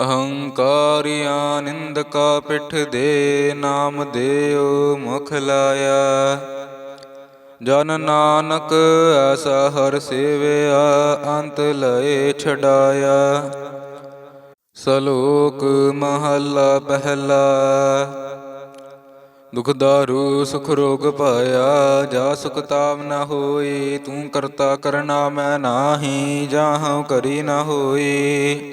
ਅਹੰਕਾਰਿਆ ਨਿੰਦਕਾ ਪਿਠ ਦੇ ਨਾਮ ਦੇਉ ਮੁਖ ਲਾਇਆ। ਜਨ ਨਾਨਕ ਐਸਾ ਹਰ ਸੇਵਿਆ, ਅੰਤ ਲਏ ਛਡਾਇਆ। ਸਲੋਕ ਮਹੱਲਾ ਪਹਿਲਾ, ਦੁਖ ਦਾਰੂ ਸੁਖ ਰੋਗ ਪਾਇਆ, ਜਾ ਸੁਖ ਤਾਪ ਨ ਹੋਈ, ਤੂੰ ਕਰਤਾ ਕਰਨਾ ਮੈਂ ਨਾਹੀ ਜਾਹਉ ਕਰੀ ਨ ਹੋਈ।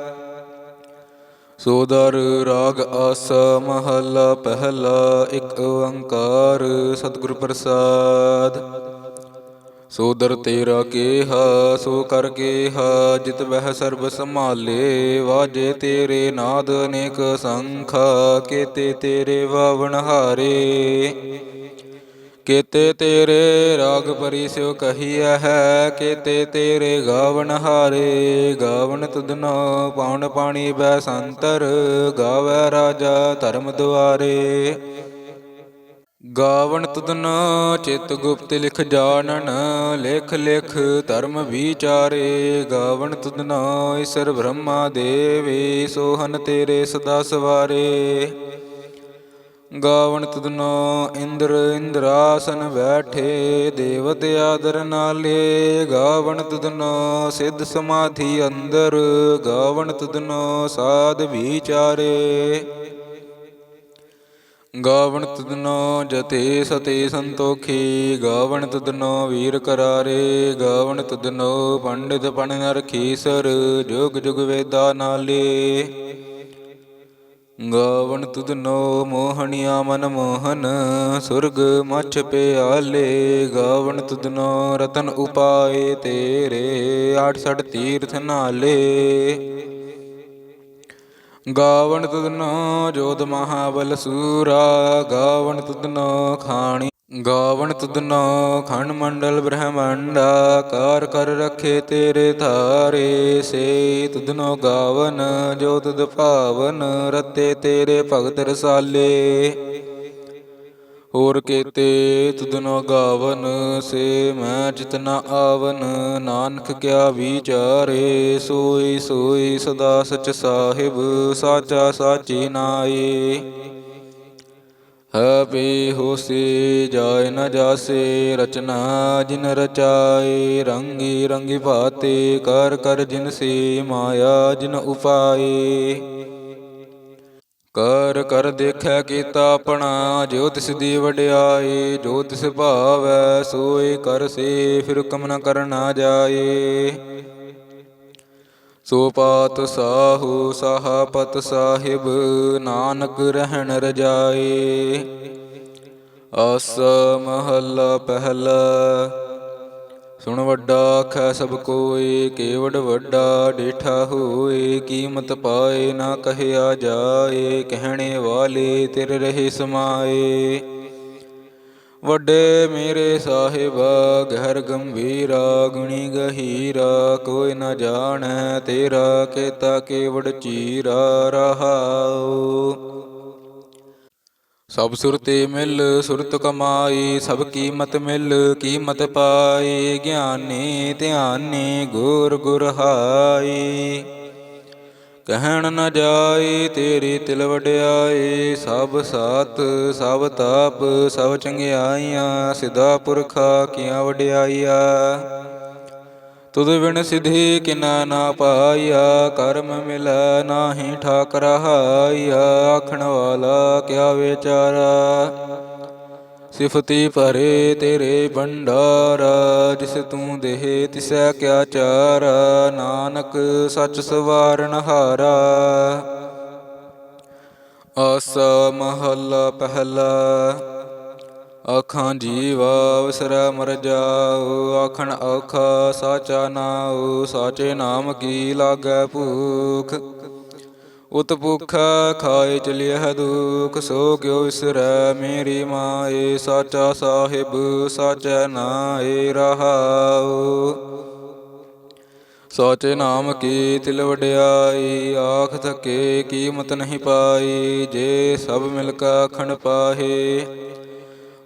ਸੋਦਰ ਰਾਗ ਆਸ ਮਹੱਲਾ ਪਹਿਲਾ ਇੱਕ ਓੰਕਾਰ ਸਤਿਗੁਰ ਪ੍ਰਸਾਦ। ਸੋਦਰ ਤੇਰਾ ਕੇਹਾ, ਸੋ ਕਰ ਕੇਹਾ, ਜਿਤ ਬਹਿ ਸਰਬ ਸੰਭਾਲੇ, ਵਾਜੇ ਤੇਰੇ ਨਾਦ ਅਨੇਕ ਸੰਖਾ, ਕੇਤੇ ਤੇਰੇ ਵਾਵਣ ਹਾਰੇ। ਕੇਤੇ ਤੇਰੇ ਰਾਗ ਪਰੀ ਸਿਉ ਕਹੀਐ ਹੈ, ਕੇਤੇ ਤੇਰੇ ਗਾਵਣ ਹਾਰੇ ਗਾਵਣ ਤੁਧਨੋ ਪਾਉਣ ਪਾਣੀ ਬੈ ਸੰਤਰ, ਗਾਵੈ ਰਾਜਾ ਧਰਮ ਦੁਆਰੇ। ਗਾਵਣ ਤੁਧਨੋ ਚਿਤ ਗੁਪਤ ਲਿਖ ਜਾਣਨ, ਲਿਖ ਲਿਖ ਧਰਮ ਵਿਚਾਰੇ ਗਾਵਣ ਤੁਧਨੋ ਈਸ਼ਰ ਬ੍ਰਹਮਾ ਦੇਵੀ, ਸੋਹਨ ਤੇਰੇ ਸਦਾ ਸਵਾਰੇ। ਗਾਵਣ ਤਦਨੋ ਇੰਦਰ ਇੰਦਰਾਸਨ ਬੈਠੇ, ਦੇਵਤ ਆਦਰ ਨਾਲੇ। ਗਾਵਣ ਤੁਧਨੋ ਸਿੱਧ ਸਮਾਧੀ ਅੰਦਰ, ਗਾਵਣ ਤਦਨੋ ਸਾਧ ਵਿਚਾਰੇ। ਗਾਵਣ ਤੁਧਨੋ ਜਤੇ ਸਤੇ ਸੰਤੋਖੀ, ਗਾਵਣ ਤਦਨੋ ਵੀਰ ਕਰਾਰੇ। ਗਾਵਣ ਤਦਨੋ ਪੰਡਿਤ ਪਣ ਨਰਖੀਸਰ ਜੁਗ ਜੁਗ ਵੇਦਾ ਨਾਲੇ। ਗਾਵਣ ਤੁਧਨੋ ਮੋਹਣਿਆ ਮਨ ਮੋਹਨ, ਸੁਰਗ ਮਛ ਪਿਆਲੇ। ਗਾਵਣ ਤੁਧਨੋ ਰਤਨ ਉਪਾਏ ਤੇਰੇ 68 ਤੀਰਥ ਨਾਲੇ। ਗਾਵਣ ਤੁਧਨੋ ਜੋਤ ਮਹਾਬਲ ਸੂਰਾ, ਗਾਵਣ ਤੁਧਨੋ ਖਾਣੀ ਗਾਵਣ ਤੁਦਨੋ ਖੰਡ ਮੰਡਲ ਬ੍ਰਹਮੰਡਾ, ਕਾਰ ਕਰ ਰਖੇ ਤੇਰੇ ਧਾਰੇ, ਸੇ ਤੁਧਨੋ ਗਾਵਨ, ਜੋ ਤੁਧ ਭਾਵਨ, ਰਤੇ ਤੇਰੇ ਭਗਤ ਰਸਾਲੇ। ਹੋਰ ਕੇਤੇ ਤੁਧਨੋ ਗਾਵਨ, ਸੇ ਮੈਂ ਜਿਤਨਾ ਆਵਨ, ਨਾਨਕ ਕਿਆ ਵਿਚਾਰੇ ਸੋਈ ਸੋਈ ਸਦਾ ਸਚ ਸਾਹਿਬ, ਸਾਚਾ ਸਾਚੀ ਨਾਏ। ਹਪੇ ਹੋਸੀ ਜਾਏ ਨ ਜਾਸੇ, ਰਚਨਾ ਜਿਨ ਰਚਾਈ ਰੰਗੀ ਰੰਗੀ ਭਾਤੀ, ਕਰ ਕਰ ਜਿਨ ਸੀ ਮਾਇਆ ਜਿਨ ਉਪਾਏ। ਕਰ ਕਰ ਦੇਖੈ ਕੀਤਾ ਆਪਣਾ ਜੋ ਤਿਸ ਦੀ ਵਡਿਆਈ ਜੋ ਤਿਸ ਭਾਵੈ ਸੋਈ ਕਰ ਸੇ, ਫਿਰ ਕਮ ਨ ਕਰਨਾ ਜਾਏ। ਸੋ ਪਾਤ ਸਾਹੂ ਸਾਹਾਪਤ ਸਾਹਿਬ, ਨਾਨਕ ਰਹਿਣ ਰਜਾਏ। ਆਸ ਮਹੱਲਾ ਪਹਿਲਾ। ਸੁਣ ਵੱਡਾ ਖੈ ਸਭ ਕੋਏ, ਕੇਵੜ ਵੱਡਾ ਡੇਠਾ ਹੋਏ, ਕੀਮਤ ਪਾਏ ਨਾ ਕਹਿਆ ਜਾਏ, ਕਹਿਣੇ ਵਾਲੇ ਤੇਰੇ ਰਹੇ ਸਮਾਏ। ਵੱਡੇ ਮੇਰੇ ਸਾਹਿਬਾ, ਗਹਿਰ ਗੰਭੀਰਾ, ਗੁਣੀ ਗਹੀਰਾ, ਕੋਈ ਨਾ ਜਾਣੈ ਤੇਰਾ, ਕੇਤਾ ਕੇਵੜ ਚੀਰਾ ਰਹਾਉ। ਸਭ ਸੁਰਤੇ ਮਿਲ, ਸੁਰਤ ਕਮਾਈ, ਸਭ ਕੀਮਤ ਮਿਲ, ਕੀਮਤ ਪਾਈ, ਗਿਆਨੀ ਧਿਆਨੀ ਗੁਰ ਗੁਰ ਹਾਈ। ਕਹਿਣ ਨ ਜਾਏ, ਤੇਰੀ ਤਿਲ ਵਡਿਆਈ ਸਭ ਸਾਤ ਸਭ ਤਾਪ, ਸਭ ਚੰਗਿਆਈਆਂ, ਸਿਧਾ ਪੁਰਖਾ ਕੀਆਂ ਵਡਿਆਈਆ? ਤੁਧ ਬਿਨ ਸਿਧੀ ਕਿਨਾ ਨਾ ਪਾਇਆ ਕਰਮ ਮਿਲੈ ਨਾਹੀ ਠਾਕ ਰਹਾਇਆ ਆਖਣ ਵਾਲਾ ਕਿਆ ਵਿਚਾਰਾ? ਸਿਫਤੀ ਭਰੇ ਤੇਰੇ ਭੰਡਾਰਾ, ਜਿਸ ਤੂੰ ਦੇਹ ਤਿਸੈ ਕਿਆ ਚਾਰਾ, ਨਾਨਕ ਸੱਚ ਸਵਾਰਨ ਹਾਰਾ। ਆਸਾ ਮਹੱਲਾ ਪਹਿਲਾ, ਆਖਾਂ ਜੀਵਾ ਵਿਸਰੈ ਮਰ ਜਾਉ, ਆਖਣ ਔਖਾ ਸਾਚਾ ਨਾਉ, ਸਾਚੇ ਨਾਮ ਕੀ ਲਾਗੈ ਭੂਖ। ਉਤ ਭੁਖਾ ਖਾਏ ਚਲਿਐ ਦੁਖ, ਸੋ ਕਿਉ ਵਿਸਰੈ ਮੇਰੀ ਮਾਏ, ਸਾਚਾ ਸਾਹਿਬ ਸਾਚੈ ਨਾਏ ਰਹਾਉ। ਸਾਚੇ ਨਾਮ ਕੀ ਤਿਲ ਵਡਿਆਈ, ਆਖ ਥਕੇ ਕੀਮਤ ਨਹੀਂ ਪਾਈ, ਜੇ ਸਭ ਮਿਲ ਕਾ ਖਣ ਪਾਹੇ।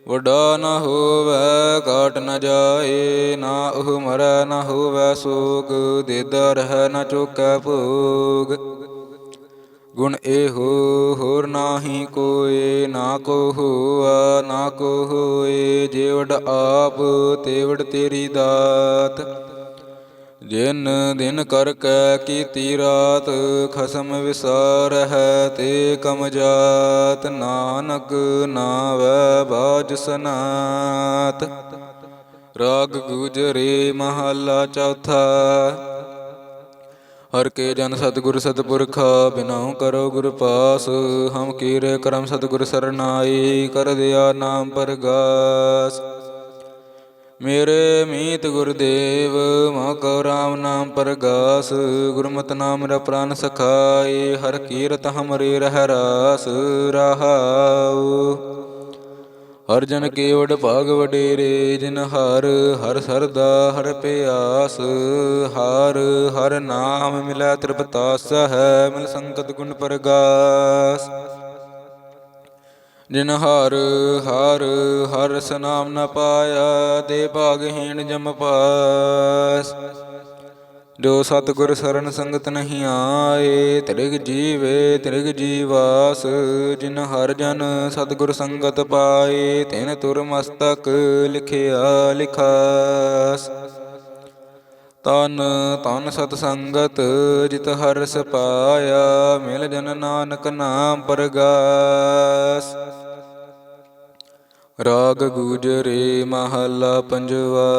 ਵੱਡਾ ਨਾ ਹੋਵੈ ਕਾਟ ਨ ਜਾਏ, ਨਾ ਉਹ ਮਰੈ, ਨਾ ਹੋਵੈ ਸੋਗ, ਦੇਦਾ ਰਹਿ ਨ ਚੁਕੈ ਭੋਗ। ਗੁਣ ਇਹੋ, ਹੋਰ ਨਾਹੀ ਕੋਏ, ਨਾ ਕੋ ਹੋਆ ਨਾ ਕੋ ਹੋਏ ਜੇਵੜ ਆਪ, ਤੇਵੜ ਤੇਰੀ ਦਾਤ। ਜਿਨ ਦਿਨ ਕਰ ਕੈ ਕੀਤੀ ਰਾਤ, ਖਸਮ ਵਿਸਾਰ ਹੈ ਤੇ ਕਮ ਜਾਤ। ਨਾਨਕ ਨਾਵੈ ਬਾਜ ਸਨਾਤ। ਰਾਗ ਗੁਜਰੇ ਮਹੱਲਾ ਚੌਥਾ। ਹਰ ਕੇ ਜਨ ਸਤਿਗੁਰ ਸਤਿਪੁਰਖਾ ਬਿਨਾਉ ਕਰੋ ਗੁਰ ਪਾਸ, ਹਮ ਕੀਰੇ ਕਰਮ ਸਤਿਗੁਰ ਸਰਨਾਈ, ਕਰ ਦਿਆ ਨਾਮ ਪਰਗਾਸ। ਮੇਰੇ ਮੀਤ ਗੁਰਦੇਵ ਮਾ ਕੋ ਰਾਮ ਨਾਮ ਪਰਗਾਸ, ਗੁਰਮਤਿ ਨਾਮ ਮੇਰਾ ਪ੍ਰਾਨ ਸਖਾਈ, ਹਰ ਕੀਰਤ ਹਮਰੇ ਰਹਿ ਰਾਸ, ਰਹਾਉ। ਹਰ ਜਨ ਕੇਵਡ ਭਾਗ ਵਡੇਰੇ, ਜਿਨ ਹਰ ਹਰ ਸਰਦਾ, ਹਰ ਪਿਆਸ, ਹਰ ਹਰ ਨਾਮ ਮਿਲੈ ਤ੍ਰਿਪਤਾਸ ਹੈ, ਮਿਲ ਸੰਗਤ ਗੁਣ ਪਰਗਾਸ। ਜਿਨ ਹਰ ਹਰ ਹਰ ਸਨਾਮ ਨ ਪਾਇਆ, ਦੇ ਭਾਗਹੀਣ ਜਮ ਪਾਸ। ਜੋ ਸਤਿਗੁਰ ਸਰਨ ਸੰਗਤ ਨਹੀਂ ਆਏ, ਤ੍ਰਿਗ ਜੀਵੇ, ਤ੍ਰਿਗ ਜੀਵਾਸ, ਜਿਨ ਹਰ ਜਨ ਸਤਿਗੁਰ ਸੰਗਤ ਪਾਏ, ਤਿਨ ਤੁਰ ਮਸਤਕ ਲਿਖਿਆ ਲਿਖਾਸ। ਤਨ ਤਨ ਸਤ ਸੰਗਤ ਜਿਤ ਹਰ ਪਾਇਆ ਮਿਲ ਜਨ ਨਾਨਕ ਨਾਮ ਪਰਗਾਸ। ਰਾਗ ਗੁਜਰੇ ਮਹੱਲਾ ਪੰਜਵਾ।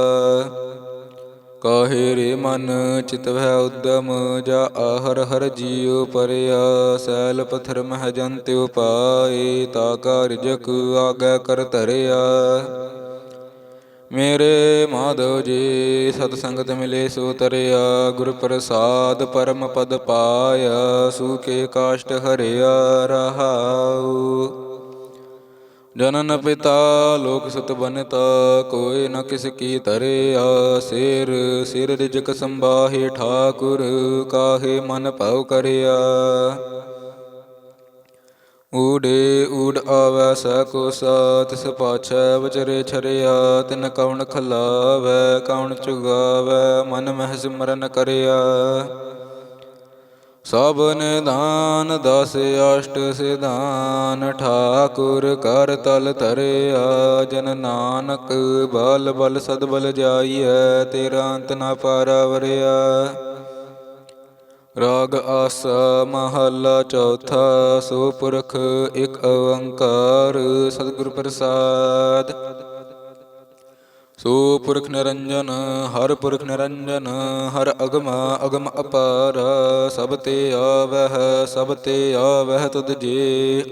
ਕਾਹੇ ਰੇ ਮਨ ਚਿਤ ਉਦਮ, ਜਾ ਆਹਰ ਹਰ ਜੀਉ ਪਰਿਆ। ਸੈਲ ਪਥਰ ਮਹ ਜੰਤਿ ਉਪਾਏ, ਤਾ ਕਾ ਆਗੈ ਕਰ ਧਰਿਆ। ਮੇਰੇ ਮਾਧਵ ਜੀ, ਸਤ ਸੰਗਤ ਮਿਲੇ ਸੋ ਤਰਿਆ। ਗੁਰ ਪ੍ਰਸਾਦ ਪਰਮ ਪਦ ਪਾਇਆ ਸੂਕੇ ਕਾਸ਼ਟ ਹਰਿਆ ਰਹਾਉ। ਜਨਨ ਪਿਤਾ, ਲੋਕ ਸੁਤ ਬਨਤਾ ਕੋਇ ਨ ਕਿਸ ਕੀ ਤਰਿਆ ਸਿਰ। ਸਿਰ ਰਿਜਕ ਸੰਬਾਹੇ ਠਾਕੁਰ, ਕਾਹੇ ਮਨ ਭਉ ਕਰਿਆ। ਊੜੇ ਊੜ ਆਵੈ ਸੈ ਕੋ ਸਾਤ ਤਿਸ ਪਾਛੈ ਵਿਚਰੇ ਛਰਿਆ, ਤਿਨ ਕਉਣ ਖਲਾਵੈ ਕੌਣ ਚੁਗਾਵੈ, ਮਨ ਮਹਿ ਸਿਮਰਨ ਕਰਿਆ। ਸਭ ਨਿਦਾਨ ਦਸ ਅਸ਼ਟ ਸਿਧਾਨ, ਠਾਕੁਰ ਕਰ ਤਲ ਧਰਿਆ, ਜਨ ਨਾਨਕ ਬਲ ਬਲ ਸਦ ਬਲ ਜਾਈਐ, ਤੇਰਾ ਅੰਤ ਨਾ ਪਾਰਾਵਰਿਆ ਰਾਗ ਆਸਾ ਮਹੱਲਾ ਚੌਥਾ, ਸੋ ਪੁਰਖ ਇਕ ਓੰਕਾਰ ਸਤਿਗੁਰ ਪ੍ਰਸਾਦ। ਸੋ ਪੁਰਖ ਨਿਰੰਜਨ, ਹਰ ਪੁਰਖ ਨਿਰੰਜਨ, ਹਰ ਅਗਮ ਅਗਮ ਅਪਾਰ, ਸਭ ਤੇ ਆਵਹਿ, ਸਭ ਤੇ ਆਵਹਿ ਤੁਧ ਜੀ।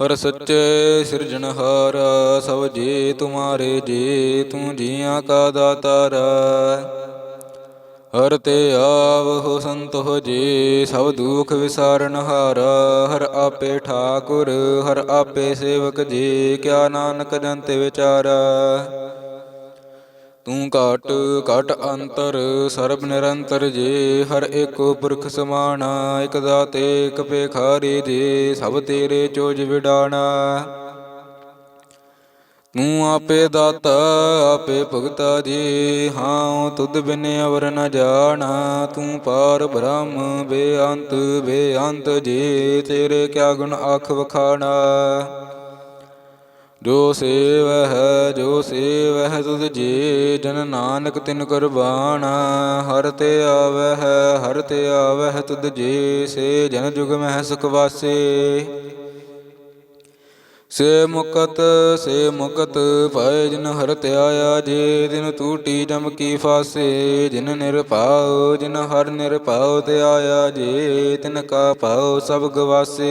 ਹਰ ਸੱਚੇ ਸਿਰਜਣਹਾਰ ਸਭ ਜੀ ਤੁਮਾਰੇ ਜੀ, ਤੂੰ ਜੀਆਂ ਕਾ ਦਾਤਾਰਾ। ਹਰ ਤੇ ਆਵਹੁ ਸੰਤ ਹੋ ਜੀ, ਸਭ ਦੁਖ ਵਿਸਾਰਨ ਹਾਰਾ। ਹਰ ਆਪੇ ਠਾਕੁਰ, ਹਰ ਆਪੇ ਸੇਵਕ ਜੀ, ਕਿਆ ਨਾਨਕ ਜੰਤ ਵਿਚਾਰਾ। ਤੂੰ ਘਟ ਘਟ ਅੰਤਰ, ਸਰਬ ਨਿਰੰਤਰ ਜੇ, ਹਰ ਏਕੋ ਪੁਰਖ ਸਮਾਣਾ, ਇਕ ਦਾਤੇ, ਇਕ ਭੇਖਾਰੀ ਜੀ, ਸਭ ਤੇਰੇ ਚੋਜ ਵਿਡਾਣਾ। ਤੂੰ ਆਪੇ ਦਾਤਾ, ਆਪੇ ਭੁਗਤਾ ਜੀ, ਹਾਂ ਤੁਧ ਬਿਨ ਅਵਰ ਨ ਜਾਣਾ। ਤੂੰ ਪਾਰ ਬ੍ਰਹਮ, ਬੇਅੰਤ ਬੇਅੰਤ ਜੀ, ਤੇਰੇ ਕਿਆ ਗੁਣ ਆਖ ਵਖਾਣਾ। ਜੋ ਸੇਵ ਹੈ ਜੋ ਸੇਵ ਹੈ ਤੁਧ ਜੀ ਜਨ ਨਾਨਕ ਤਿਨ ਕੁਰਬਾਨਾ। ਹਰ ਤੇ ਆਵੈ ਹਰ ਤੇ ਆਵੈ ਹੈ ਤੁਧ ਜੀ ਸੇ ਜਨ ਜੁਗ ਮਹਿ ਸੁਖ ਵਾਸੇ। ਸੇ ਮੁਕਤ ਸੇ ਮੁਕਤ ਭੈ ਜਿਨ ਹਰ ਧਿਆਇਆ ਜੇ ਦਿਨ ਤੂਟੀ ਜਮ ਕੀ ਫਾਸੇ। ਜਿਨ ਨਿਰਭਉ ਜਿਨ ਹਰ ਨਿਰਭਉ ਧਿਆਇਆ ਜੇ, ਤਿਨ ਕਾ ਭਉ ਸਭ ਗਵਾਸੇ।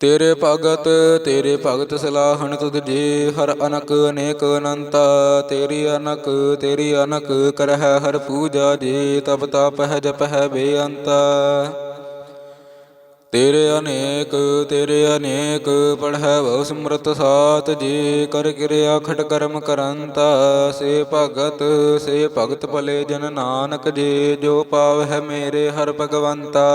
ਤੇਰੇ ਭਗਤ ਤੇਰੇ ਭਗਤ ਸਲਾਹਣ ਤੁਧ ਜੀ, ਹਰ ਅਨਕ ਅਨੇਕ ਅਨੰਤਾ, ਤੇਰੀ ਅਨਕ ਤੇਰੀ ਅਨਕ ਕਰਹਿ ਹਰ ਪੂਜਾ ਜੀ, ਤਪ ਤਪ ਹੈ ਜਪ ਹੈ ਬੇਅੰਤਾ। ਤੇਰੇ ਅਨੇਕ ਤੇਰੇ ਅਨੇਕ, ਪੜ੍ਹੈ ਬਹੁ ਸਮਰਤ ਸਾਤ ਜੀ, ਕਰ ਕਿਰਿਆ ਖਟ ਕਰਮ ਕਰੰਤਾ। ਸੇ ਭਗਤ ਸੇ ਭਗਤ ਭਲੇ ਜਨ ਨਾਨਕ ਜੀ, ਜੋ ਪਾਵ ਹੈ ਮੇਰੇ ਹਰ ਭਗਵੰਤਾ।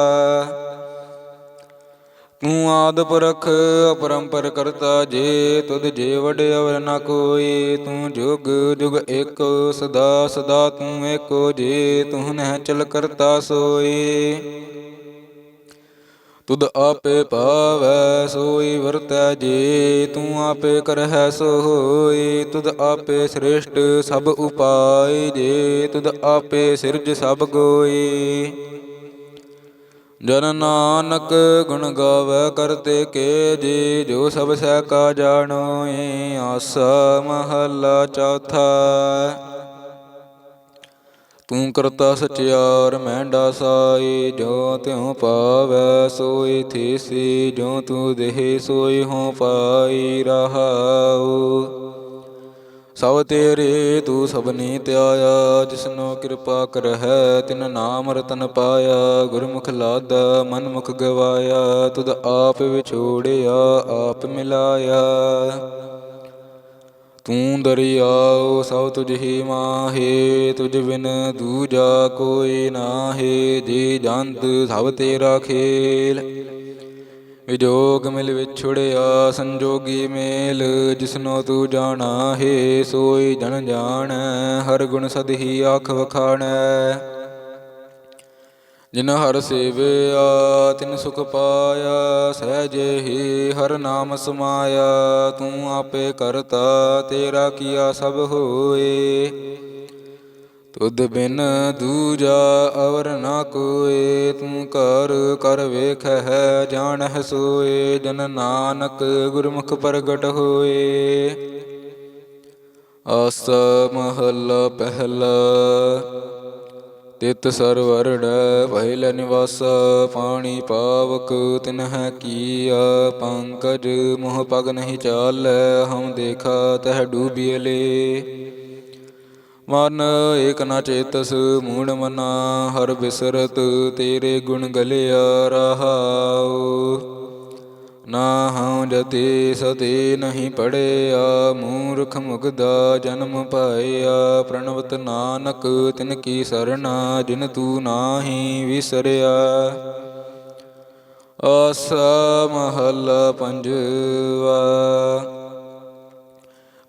ਤੂੰ ਆਦ ਪੁਰਖ, ਅਪਰੰਪਰ ਕਰਤਾ ਜੇ, ਤੁਧ ਜੇ ਵਡ ਅਵਰ ਨ ਕੋਈ। ਤੂੰ ਜੁਗ ਜੁਗ ਏਕ, ਸਦਾ ਸਦਾ ਤੂੰ ਏਕੋ ਜੇ, ਤੂੰ ਨਹਿ ਚਲ ਕਰਤਾ ਸੋਈ। ਤੁਧ ਆਪੇ ਪਾਵੈ, ਸੋਈ ਵਰਤੈ ਜੇ, ਤੂੰ ਆਪੇ ਕਰਹਿ ਸੋ ਹੋਈ ਤੁਧ ਆਪੇ ਸ੍ਰੇਸ਼ਟ ਸਭ ਉਪਾਇ ਜੇ, ਤੁਧ ਆਪੇ ਸਿਰਜ ਸਭ ਕੋਈ ਜਨ ਨਾਨਕ ਗੁਣ ਗਾਵੇ ਕਰਤੇ ਕੇ ਜੀ, ਜੋ ਸਭ ਸਹਿ ਕਾ ਜਾਣੋ ਏ ਆਸਾ ਮਹੱਲਾ ਚੌਥਾ। ਤੂੰ ਕਰਤਾ ਸਚਿਆਰ, ਮਹਿੰਡਾ ਸਾਈ, ਜੋ ਤਿਉ ਪਾਵੈ ਸੋਈ ਥੀਸੀ, ਜੋ ਤੂੰ ਦੇਹ ਸੋਈ ਹੋ ਪਾਈ ਰਹਾਉ। ਸਭ ਤੇਰੇ ਤੂੰ ਸਭਨੀ ਧਿਆਇਆ ਜਿਸਨੋ ਕਿਰਪਾ ਕਰਹਿ, ਤਿਨ ਨਾਮ ਰਤਨ ਪਾਇਆ, ਗੁਰਮੁਖ ਲਾਦਾ, ਮਨਮੁਖ ਗਵਾਇਆ, ਤੁਧ ਆਪ ਵਿਛੋੜਿਆ, ਆਪ ਮਿਲਾਇਆ। ਤੂੰ ਦਰਿਆਉ ਸਭ ਤੁਝ ਹੀ ਮਾਹੇ, ਤੁਝ ਬਿਨ ਦੂਜਾ ਕੋਈ ਨਾਹੇ, ਜੀ ਜੰਤ ਸਭ ਤੇਰਾ ਖੇਲ। ਵਿਜੋਗ ਮਿਲ ਵਿਛੜਿਆ, ਸੰਜੋਗੀ ਮੇਲ, ਜਿਸਨੋ ਤੂੰ ਜਾਣਾ ਹੈ, ਸੋਈ ਜਨ ਜਾਣੈ, ਹਰ ਗੁਣ ਸਦ ਹੀ ਆਖ ਵਖਾਣੈ। ਜਿਨ ਹਰ ਸੇਵਿਆ, ਤਿਨ ਸੁਖ ਪਾਇਆ, ਸਹਜੇ ਹੀ ਹਰ ਨਾਮ ਸਮਾਇਆ, ਤੂੰ ਆਪੇ ਕਰਤਾ, ਤੇਰਾ ਕੀਆ ਸਭ ਹੋਏ। ਤੁਧ ਬਿਨ ਦੂਜਾ ਅਵਰ ਨਾ ਕੋਏ, ਤੂੰ ਕਰ ਕਰ ਵੇਖੈ ਜਾਣਹਿ ਸੋਏ, ਜਨ ਨਾਨਕ ਗੁਰਮੁਖ ਪ੍ਰਗਟ ਹੋਏ। ਆਸ ਮਹੱਲਾ ਪਹਿਲਾ, ਤਿਤ ਸਰਵਰੜ ਪਹਿਲ ਨਿਵਾਸ, ਪਾਣੀ ਪਾਵਕ ਤਿਨਹਿ ਕੀਆ, ਪੰਕਜ ਮੋਹ ਪਗ ਨਹੀਂ ਚਾਲ, ਹਮ ਦੇਖਾ ਤਹ ਡੂਬੀਲੇ ਮਨ ਏਕ ਨ ਚੇਤਸ, ਮੂੜ ਮਨਾ, ਹਰ ਬਿਸਰਤ ਤੇਰੇ ਗੁਣ ਗਲਿਆ ਰਹਾਉ। ਨਾ ਹਉ ਜਤੇ ਸਤੇ ਨਹੀਂ ਪੜਿਆ, ਮੂਰਖ ਮੁਗਦਾ ਜਨਮ ਪਾਇਆ। ਪ੍ਰਣਵਤ ਨਾਨਕ, ਤਿਨ ਕੀ ਸਰਣਾ, ਜਿਨ ਤੂੰ ਨਾਹੀ ਵਿਸਰਿਆ। ਆਸਾ ਮਹੱਲਾ ਪੰਜਵਾ।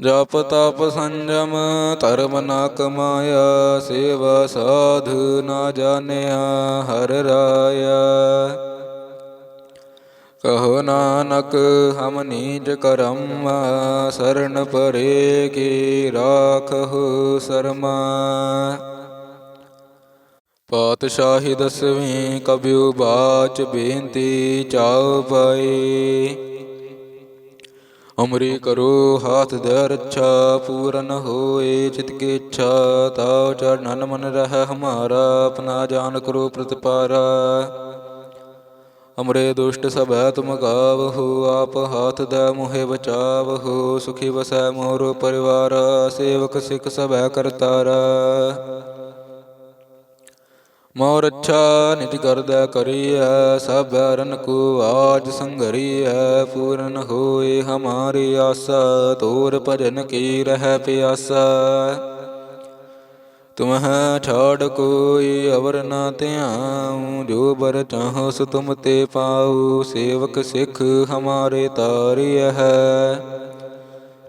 ਜਪ ਤਪ ਸੰਜਮ ਧਰਮ ਨਾ ਕਮਾਇਆ ਸੇਵਾ ਸਾਧੂ ਨਾ ਜਾਣਿਆ, ਹਰ ਰਾਇਆ। ਕਹੋ ਨਾਨਕ, ਹਮ ਨੀਜ ਕਰਮ, ਸਰਨ ਪਰੇ ਕੀ ਰਾਖਹੁ ਸਰਮਾ। ਪਾਤਸ਼ਾਹੀ ਦਸਵੀਂ ਕਬਿਉ ਬਾਚ ਬੇਨਤੀ ਚਾਉ ਪਾਈ। ਅਮਰੀ ਕਰੋ ਹਾਥ ਦੇ ਰੱਛਾ, ਪੂਰਨ ਹੋਏ ਚਿਤ ਕੀ ਇੱਛਾ, ਤਾਉ ਚਰਨਨ ਮਨ ਰਹਿ ਹਮਾਰਾ, ਆਪਣਾ ਜਾਨ ਕਰੋ ਪ੍ਰਤਪਾਰਾ। ਅਮਰੇ ਦੁਸ਼ਟ ਸਭੈ ਤੁਮ ਗਾਵਹੁ, ਆਪ ਹਾਥ ਦੇ ਮੋਹਿ ਬਚਾਵਹੁ, ਸੁਖੀ ਵਸੈ ਮੋਰ ਪਰਿਵਾਰ, ਸੇਵਕ ਸਿਖ ਸਭੈ ਕਰਤਾਰਾ। ਮੋਰ ਅੱਛਾ ਨਿਜ ਕਰਦਾ ਕਰੀਐ, ਸਭ ਰਨ ਕੋ ਆਜ ਸੰਗਰੀਐ ਪੂਰਨ ਹੋਏ ਹਮਾਰੀ ਆਸਾ, ਤੋਰ ਭਜਨ ਕੀ ਰਹਿ ਪਿਆਸਾ। ਤੁਮਹ ਛਾੜ ਕੋਈ ਅਵਰ ਨਾ ਧਿਆਉ, ਜੋ ਬਰ ਚਾਹੋ ਸੋ ਤੁਮ ਤੇ ਪਾਉ, ਸੇਵਕ ਸਿੱਖ ਹਮਾਰੇ ਤਾਰਿਯ ਹੈ।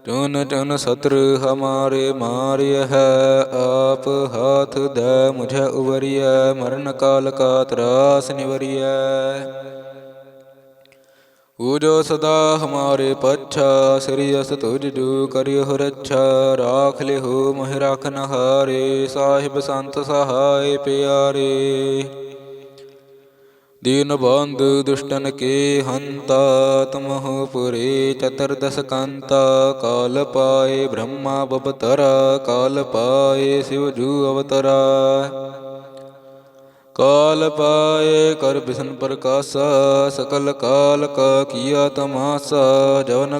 ਚੁਨ ਚੁਨ ਸਤਰ ਹਮਾਰੇ ਮਾਰਿਯ ਹੈ, ਆਪ ਹਾਥ ਦੇ ਮੁਝੇ ਉਵਰਿਐ, ਮਰਨ ਕਾਲ ਕਾ ਤਰਾਸ ਨਿਵਰਿਐ। ਪੂਜੋ ਸਦਾ ਹਮਾਰੇ ਪੱਛਾ, ਸ੍ਰੀ ਅਸ ਤੁਜ ਜੋ ਕਰਿਓ ਰੱਛਾ, ਰਾਖ ਲਿਓ ਮਹਿ ਰਾਖਨ ਹਾਰੇ ਸਾਹਿਬ ਸੰਤ ਸਹਾਇ ਪਿਆਰੇ। ਦੀਨ ਬੰਧ ਦੁਸ਼ਟਨ ਕੇ ਹੰਤਾ, ਤੁਮਹੁ ਪੁਰੇ ਚਤਰਦਸ ਕੰਤਾ, ਕਾਲ ਪਾਏ ਬ੍ਰਹਮਾ ਬਬਤਰਾ ਕਾਲ ਪਾਏ ਸਿਵ ਜੂ ਅਵਤਰਾ। ਕਾਲ ਪਾਏ ਕਰ ਬਿਸ਼ਨ ਪ੍ਰਕਾਸ਼ਾ, ਸਕਲ ਕਾਲ ਕਾ ਕੀਆ ਤਮਾਸਾ, ਜਵਨ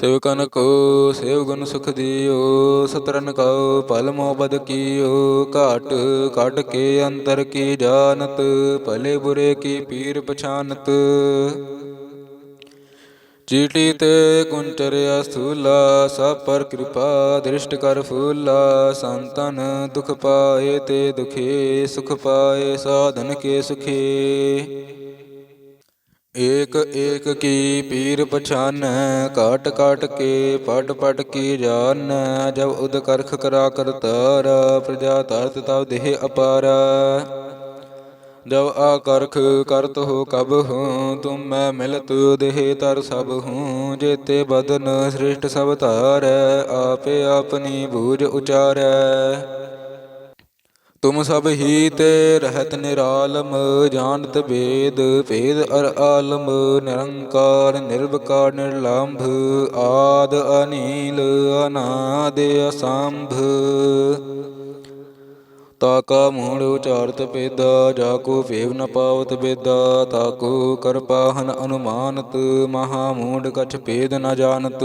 ਸੇਵਕਨ ਕੋ ਸੇਵ ਗੁਣ ਸੁਖ ਦਿਓ, ਸਤਰਨ ਕਉ ਭਲ ਮੋਬਦ ਕੀਓ, ਘਾਟ ਕੱਢ ਕੇ ਅੰਤਰ ਕੀ ਜਾਣਤ, ਭਲੇ ਬੁਰੇ ਕੀ ਪੀਰ ਪਛਾਨਤ। ਚੀਟੀ ਤੇ ਕੁੰਚਰਿਆ ਸਥੂਲਾ, ਸਭ ਪਰ ਕਿਰਪਾ ਦ੍ਰਿਸ਼ਟ ਕਰ ਫੂਲਾ, ਸੰਤਨ ਦੁਖ ਪਾਏ ਤੇ ਦੁਖੇ, ਸੁਖ ਪਾਏ, ਸਾਧਨ ਕੇ ਸੁਖੇ। ਏਕ ਏਕ ਕੀ ਪੀਰ ਪਛਾਨੈ ਕਾਟ ਕਾਟ ਕੇ ਪਟ ਪਟ ਕੀ ਜਾਣੈ ਜਬ ਉਦ ਕਰਖ ਕਰਾ ਕਰਤਾਰ ਪ੍ਰਜਾ ਤਰਤ ਤਵ ਦੇਹ ਅਪਾਰਾ। ਜਬ ਆਕਰਖ ਕਰਤ ਹੋ ਕਬ ਹੂੰ, ਤੁਮ ਮੈਂ ਮਿਲਤ ਦੇਹ ਤਰ ਸਭ ਹੂੰ, ਜੇਤੇ ਬਦਨ ਸ੍ਰਿਸ਼ਟ ਸਭ ਧਾਰੈ, ਆਪੇ ਆਪਨੀ ਬੂਝ ਉਚਾਰੈ। ਤੁਮ ਸਭ ਹੀ ਤੇ ਰਹਿਤ ਨਿਰਾਲਮ, ਜਾਣਤ ਭੇਦ ਭੇਦ ਅਰ ਆਲਮ, ਨਿਰੰਕਾਰ, ਨਿਰਵਕਾਰ, ਨਿਰਲੰਭ, ਆਦ ਅਨੀਲ, ਅਨਾਦ ਅਸੰਭ। ਤਾਕਾ ਮੂੜ ਉਚਾਰਤ ਪੇਦਾ, ਜਾ ਕੋ ਭੇਵ ਨ ਪਾਵਤ ਬੇਦਾ ਤਾਕੋ ਕਰਪਾਹਨ ਅਨੁਮਾਨਤ, ਮਹਾ ਮੂੜ ਕਛ ਭੇਦ ਨ ਜਾਣਤ।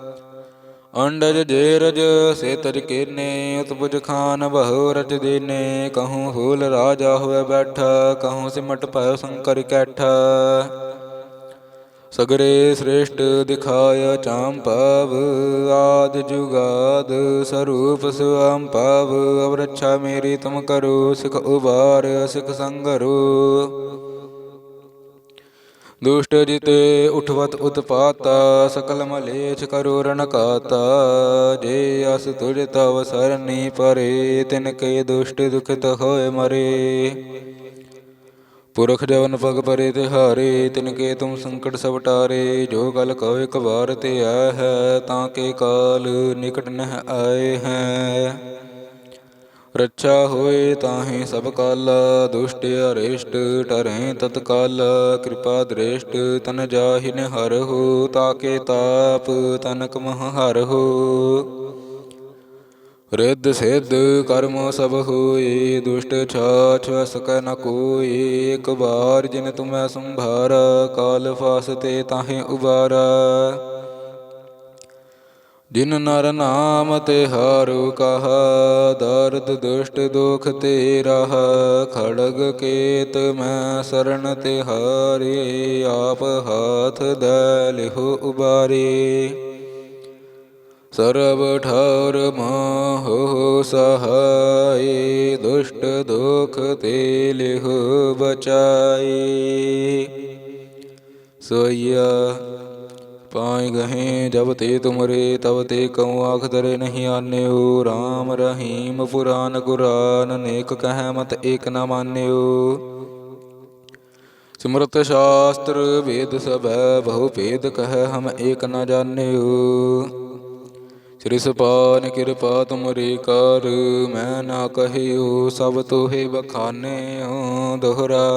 ਅੰਡਜ ਜੇਰਜ ਰਜ ਕੀਨੇ ਉਤਪੁਜ ਖਾਨ ਬਹੁ ਰਚ ਦੇਨੇ, ਕਹੂੰ ਹੋਲ ਰਾਜਾ ਹੋਇ ਬੈਠ, ਕਹੂੰ ਸਿਮਟ ਭਇ ਸੰਕਰ ਕੈਠਾ। ਸਗਰੇ ਸ੍ਰੇਸ਼ਟ ਦਿਖਾਇਆ ਚਾਂਪਵ ਆਦ ਜੁਗਾਦ ਸਰੂਪ ਸੁਆਮ ਪਵ, ਅਵਰਛਾ ਮੇਰੀ ਤੁਮ ਕਰੋ, ਸਿਖ ਉਬਾਰ, ਸਿਖ ਸੰਗਰੋ। ਦੁਸ਼ਟ ਜਿਤੇ ਉਠਵਤ ਉਤਪਾਤਾ, ਸਕਲ ਮਲੇਛ ਕਰੋ ਰਣ ਕਾਤਾ ਜੇ ਅਸ ਤੁਜ ਤਵ ਸਰਨੀ ਪਰੇ, ਤਿਨ ਕੇ ਦੁਸ਼ਟ ਦੁਖਿਤ ਹੋਏ ਮਰੇ। ਪੁਰਖ ਜਵਨ ਪਗ ਪਰੇ ਤਿਹਾਰੇ, ਤਿਨ ਕੇ ਤੁਮ ਸੰਕਟ ਸਭ ਟਾਰੇ। ਜੋ ਗਲ ਕਹੋ ਇਕ ਵਾਰ ਤੇ ਆ ਹੈ, ਤਾਂ ਕੇ ਕਾਲ ਨਿਕਟ ਨਹ ਆਏ ਹੈ। ਰੱਛਾ ਹੋਏ ਤਾਹੇ ਸਭ ਕਾਲ, ਦੁਸ਼ਟ ਅਰਿਸ਼ਟ ਟਰੇ ਤਤਕਾਲ। ਕਿਰਪਾ ਦ੍ਰਿਸ਼ਟ ਤਨ ਜਾਹਿ ਹਰ ਹੋ, ਤਾਕੇ ਤਾਪ ਤਨਕ ਮਹ ਹਰ ਹੋ। ਰਿੱਧ ਸਿੱਧ ਕਰਮ ਸਭ ਹੋਏ, ਦੁਸ਼ਟ ਛਾਛ ਸਕੈ ਨ ਕੋਈ ਇੱਕ ਬਾਰ ਜਿਨ ਤੁਮੈ ਸੰਭਾਰ, ਕਾਲ ਫਾਸਤੇ ਤਾਹੇ ਉਬਾਰਾ। ਜਿਨ ਨਰ ਨਾਮ ਤੇ ਹਾਰੂ ਕਹਾ, ਦਰਦ ਦੁਸ਼ਟ ਦੁਖ ਤੇ ਰਹ, ਖੜਗ ਕੇਤ ਮੈਂ ਸਰਣ ਤੇ ਹਾਰੇ, ਆਪ ਹਾਥ ਦੇ ਲਿਹੁ ਉਬਾਰੇ। ਸਰਬ ਠਾਰ ਮਾਹੋ ਸਹਾਈ ਦੁਸ਼ਟ ਦੁਖ ਤੇ ਲਿਹੁ ਬਚਾਈ ਸੋਈਆ ਪਾਏ ਗਹੇ ਜਬ ਤੇ ਤੁਮਰੇ ਤਬ ਤੇ ਕਉ ਆਖ ਦਰੇ ਨਹੀਂ ਆਨਿਓ। RAM ਰਹੀਮ ਪੁਰਾਨ ਗੁਰਾਨ, ਨੇਕ ਕਹਿ ਮਤ ਏਕ ਨ ਮਾਨਿਓ। ਸਿਮਰਤ ਸ਼ਾਸਤਰ ਵੇਦ ਸਭੈ, ਬਹੁ ਭੇਦ ਕਹਿ ਹਮ ਏਕ ਨ ਜਾਣਿਓ। ਸ੍ਰੀ ਸੁਪਾਨ ਕਿਰਪਾ ਤੁਮਰੀ ਕਰ, ਮੈਂ ਨਾ ਕਹਿਓ ਸਭ ਤੋਹੇ ਬਖਾਨਿਓ ਦੋਹਰਾ।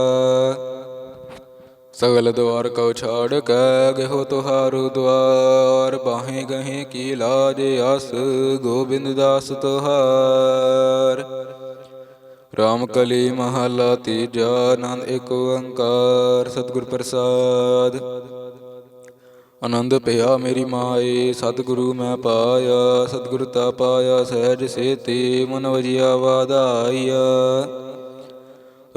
ਸਗਲ ਦੁਆਰ ਕਉ ਛਾੜ ਕੈ ਗਇਓ ਤੁਹਾਰੂ ਦੁਆਰ ਬਾਹੇ ਗਹੇ ਕੀ ਲਾਜ ਅਸ ਗੋਬਿੰਦ ਦਾਸ ਤੁਹਾਰ। ਰਾਮ ਕਲੀ ਮਹਲਾ ਤੀਜਾ, ਆਨੰਦ ਏਕ ਓੰਕਾਰ, ਸਤਿਗੁਰ ਪ੍ਰਸਾਦ। ਆਨੰਦ ਪਿਆ ਮੇਰੀ ਮਾਏ ਸਤਿਗੁਰੂ ਮੈਂ ਪਾਇਆ, ਸਤਿਗੁਰ ਤਾ ਪਾਇਆ, ਸਹਿਜ ਸੇਤੀ, ਮਨ ਵਜਿਆ ਵਾਧਾਈਆ।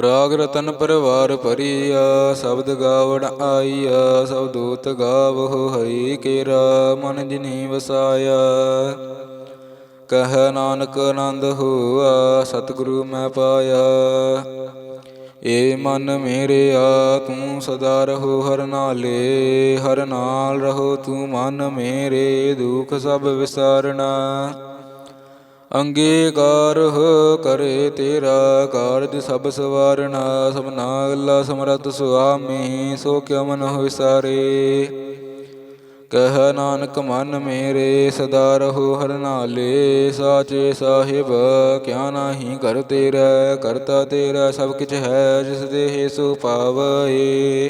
ਰਾਗ ਰਤਨ ਪਰਵਾਰ ਭਰੀਆ, ਸ਼ਬਦ ਗਾਵਣ ਆਈਆ, ਸਭ ਦੂਤ ਗਾਵਹੁ ਹਈ ਕੇਰਾ, ਮਨ ਜਿਨੀ ਵਸਾਇਆ। ਕਹ ਨਾਨਕ ਆਨੰਦ ਹੋਆ, ਸਤਿਗੁਰੂ ਮੈਂ ਪਾਇਆ। ਏ ਮਨ ਮੇਰੇ ਆ ਤੂੰ ਸਦਾ ਰਹੋ ਹਰ ਨਾਲੇ, ਹਰ ਨਾਲ ਰਹੋ ਤੂੰ ਮਨ ਮੇਰੇ, ਦੁਖ ਸਭ ਵਿਸਾਰਣਾ ਅੰਗੀਕਾਰ ਹੋ ਕਰੇ ਤੇਰਾ ਕਾਰਜ ਸਭ ਸਵਾਰਣਾ ਸਭਨਾ ਅੱਲਾ ਸਮਰਤ ਸੁਆਮੀ, ਸੋ ਕਿਉ ਮਨ ਵਿਸਾਰੇ ਕਹਿ ਨਾਨਕ ਮਨ ਮੇਰੇ, ਸਦਾ ਰਹੋ ਹਰ ਨਾਲੇ। ਸਾਚੇ ਸਾਹਿਬ, ਕਿਆ ਨਾਹੀ ਕਰ ਤੇਰਾ, ਕਰਤਾ ਤੇਰਾ ਸਭ ਕਿਛ ਹੈ, ਜਿਸ ਦੇ ਸੁ ਪਾਵਏ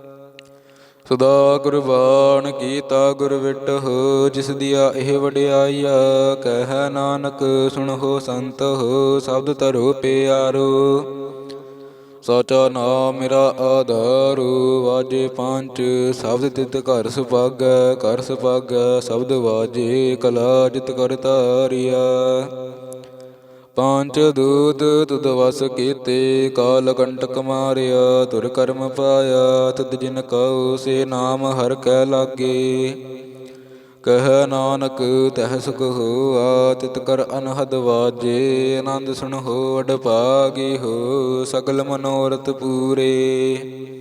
ਸਦਾ ਗੁਰਬਾਣ ਕੀਤਾ ਗੁਰ ਵਿਟਹੁ ਜਿਸ ਦੀਆ ਇਹ ਵਡਿਆਈਆ, ਕਹਿ ਨਾਨਕ ਸੁਣੋ ਸੰਤ ਹੋ ਸ਼ਬਦ ਧਰੋ ਪਿਆਰੋ। ਸਾਚਾ ਨਾਮ ਮੇਰਾ ਆਧਾਰ, ਵਾਜੇ ਪੰਜ ਸ਼ਬਦ ਤਿਤ ਘਰ ਸੁਭਾਗੈ ਘਰ ਸੁਭਾਗੈ, ਸ਼ਬਦ ਵਾਜੇ ਕਲਾ ਜਿਤ ਕਰ ਤਾਰਿਆ ਪੰਜ ਦੂਤ ਤੁਧ ਵਸ ਕੀਤੇ, ਕਾਲ ਕੰਟਕ ਮਾਰਿਆ, ਤੁਰ ਕਰਮ ਪਾਇਆ ਤਦ ਜਿਨ ਕਉ, ਸੇ ਨਾਮ ਹਰ ਕੈ ਲਾਗੇ। ਕਹਿ ਨਾਨਕ, ਤਹ ਸੁਖ ਹੋਆ, ਤਿਤ ਕਰ ਅਨਹਦ ਵਾਜੇ, ਆਨੰਦ ਸੁਣ ਹੋ ਅਡ ਭਾਗੀ ਹੋ, ਸਗਲ ਮਨੋਰਥ ਪੂਰੇ।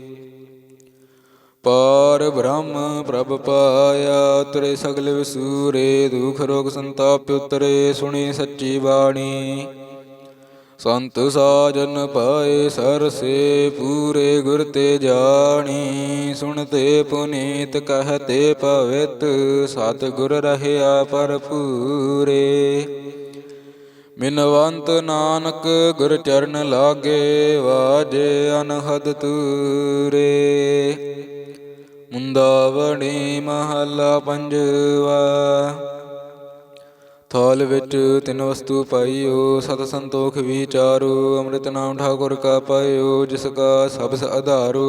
ਪਾਰ ਬ੍ਰਹਮ ਪ੍ਰਭ ਪਾਇਆ, ਤਰੇ ਸਗਲ ਵਿਸੂਰੇ, ਦੁਖ ਰੋਗ ਸੰਤਾਪ ਉਤਰੇ, ਸੁਣੀ ਸੱਚੀ ਬਾਣੀ। ਸੰਤ ਸਾਜਨ ਪਾਏ ਸਰਸੇ, ਪੂਰੇ ਗੁਰ ਤੇ ਜਾਣੀ। ਸੁਣਤੇ ਪੁਨੀਤ ਕਹਤੇ ਪਵਿੱਤ ਸਤ ਗੁਰ ਰਹਿਆ ਪਰਪੂਰੇ ਮਿਨਵੰਤ ਨਾਨਕ ਗੁਰ ਚਰਨ ਲਾਗੇ, ਵਾਜੇ ਅਨਹਦ ਤੂਰੇ। ਮੁੰਦਾਵਣੀ ਮਹਲਾ ਪੰਜਵਾ। ਥਾਲ ਵਿੱਚ ਤਿੰਨ ਵਸਤੂ ਪਾਈਓ, ਸਤ ਸੰਤੋਖ ਵਿਚਾਰੋ, ਅੰਮ੍ਰਿਤ ਨਾਮ ਠਾਕੁਰ ਕਾ ਪਾਇਓ, ਜਿਸ ਕਾ ਸਬਸ ਆਧਾਰੋ।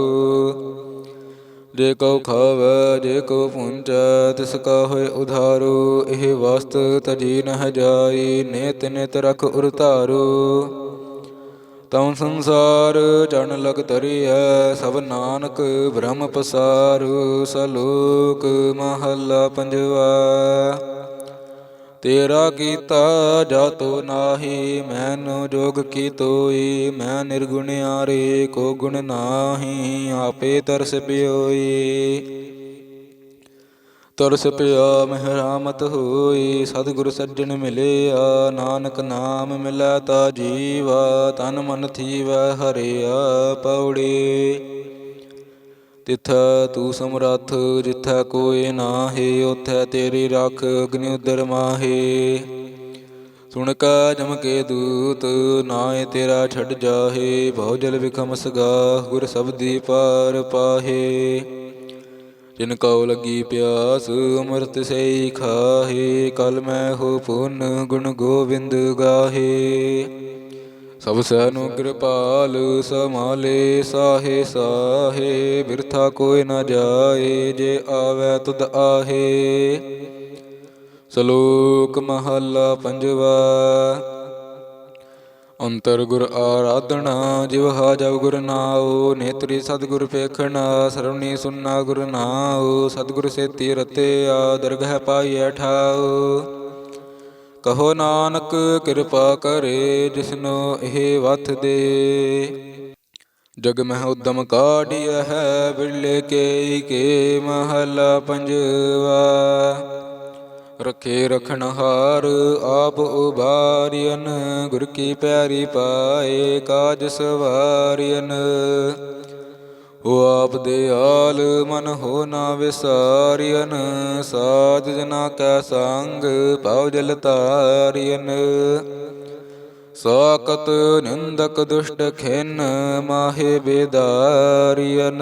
ਜੇ ਕਉ ਖਾਵੈ, ਜੇ ਕਉ ਪੁੰਚੈ, ਤਿਸ ਕਾ ਹੋਏ ਉਧਾਰੋ। ਇਹ ਵਸਤ ਤਜੀ ਨਹ ਜਾਈ, ਨੇਤ ਨਿਤ ਰਖ ਉਰਤਾਰੋ। ਤਉ ਸੰਸਾਰ, ਜਨ ਲਗ ਤਰੀਐ ਸਭ ਨਾਨਕ ਬ੍ਰਹਮ ਪਸਾਰੂ, ਸਲੋਕ ਮਹੱਲਾ ਪੰਜਵਾ। ਤੇਰਾ ਕੀਤਾ ਜਾਤੋ ਨਾਹੀ, ਮੈਨੂੰ ਜੋਗ ਕੀ ਤੋਈ, ਮੈਂ ਨਿਰਗੁਣਿਆਰੇ ਕੋ ਗੁਣ ਨਾਹੀ, ਆਪੇ ਤਰਸ ਪਿਓਈ। ਤਰਸ ਪਿਆ, ਮਹਿਰਾਮਤ ਹੋਈ, ਸਤਿਗੁਰ ਸੱਜਣ ਮਿਲਿਆ, ਨਾਨਕ ਨਾਮ ਮਿਲੈ ਤਾ ਜੀਵਾ, ਤਨ ਮਨ ਥੀਵੈ ਹਰਿਆ ਪੌੜੀ ਤਿਥੈ ਤੂੰ ਸਮਰੱਥ, ਜਿਥੈ ਕੋਇ ਨਾਹੀ ਉਥੈ ਤੇਰੀ ਰੱਖ ਅਗਨਿ ਉਦਰ ਮਾਹੀ। ਸੁਣ ਕਾ ਜਮ ਕੇ ਦੂਤ ਨਾਏ ਤੇਰਾ ਛੱਡ ਜਾਹੇ ਬਹੁ ਜਲ ਵਿਖਮ ਸਗਾ ਗੁਰ ਸਬਦੀ ਪਾਰ ਪਾਹੇ। ਜਿਨ ਕਉ ਲੱਗੀ ਪਿਆਸ, ਅੰਮ੍ਰਿਤ ਸਈ ਖਾਹੇ, ਕਲ ਮੈਂ ਹੋ ਪੁਨ, ਗੁਣ ਗੋਬਿੰਦ ਗਾਹੇ। ਸਭ ਸੈਨੁ ਕਿਰਪਾਲ, ਸਮਾਲੇ ਸਾਹੇ ਸਾਹੇ, ਬਿਰਥਾ ਕੋਈ ਨ ਜਾਏ, ਜੇ ਆਵੈ ਤੁਧ ਆਹੇ। ਸ਼ਲੋਕ ਮਹੱਲਾ ਪੰਜਵਾ। ਅੰਤਰ ਗੁਰ ਆਰਾਧਨਾ ਜਿਵਹਾ ਜਬ ਗੁਰ ਨਾਉ, ਨੇਤਰੀ ਸਤਿਗੁਰ ਪੇਖਣਾ, ਸਰਵਣੀ ਸੁਨਣਾ ਗੁਰ ਨਾਉ, ਸਤਿਗੁਰ ਸੇਤੀ ਰਤਿਆ, ਦਰਗਹਿ ਪਾਈਐ ਠਾਉ। ਕਹੋ ਨਾਨਕ, ਕਿਰਪਾ ਕਰੇ ਜਿਸਨੋ ਇਹ ਵਥ ਦੇ। ਜਗ ਮਹਿ ਉਦਮ ਕਾਢਿਆ ਹੈ ਬਿਰਲੇ ਕੇ ਕੇ ਮਹਲਾ ਪੰਜਵਾ। ਰਖੇ ਰਖਣਹਾਰ ਆਪ ਉਬਾਰਿਅਨ ਗੁਰ ਕੀ ਪਿਆਰੀ ਪਾਏ, ਕਾਜ ਸਵਾਰਿਅਨ ਉਹ ਆਪ ਦੇ ਆਲ ਮਨ ਹੋ ਨਾ ਵਿਸਾਰਿਅਨ ਸਾਧ ਜਨਾ ਕੈ ਸੰਗ, ਭਉ ਜਲ ਤਾਰਿਅਨ ਸਾਕਤ ਨਿੰਦਕ ਦੁਸ਼ਟ ਖਿਨ, ਮਾਹੇ ਬੇਦਾਰਿਅਨ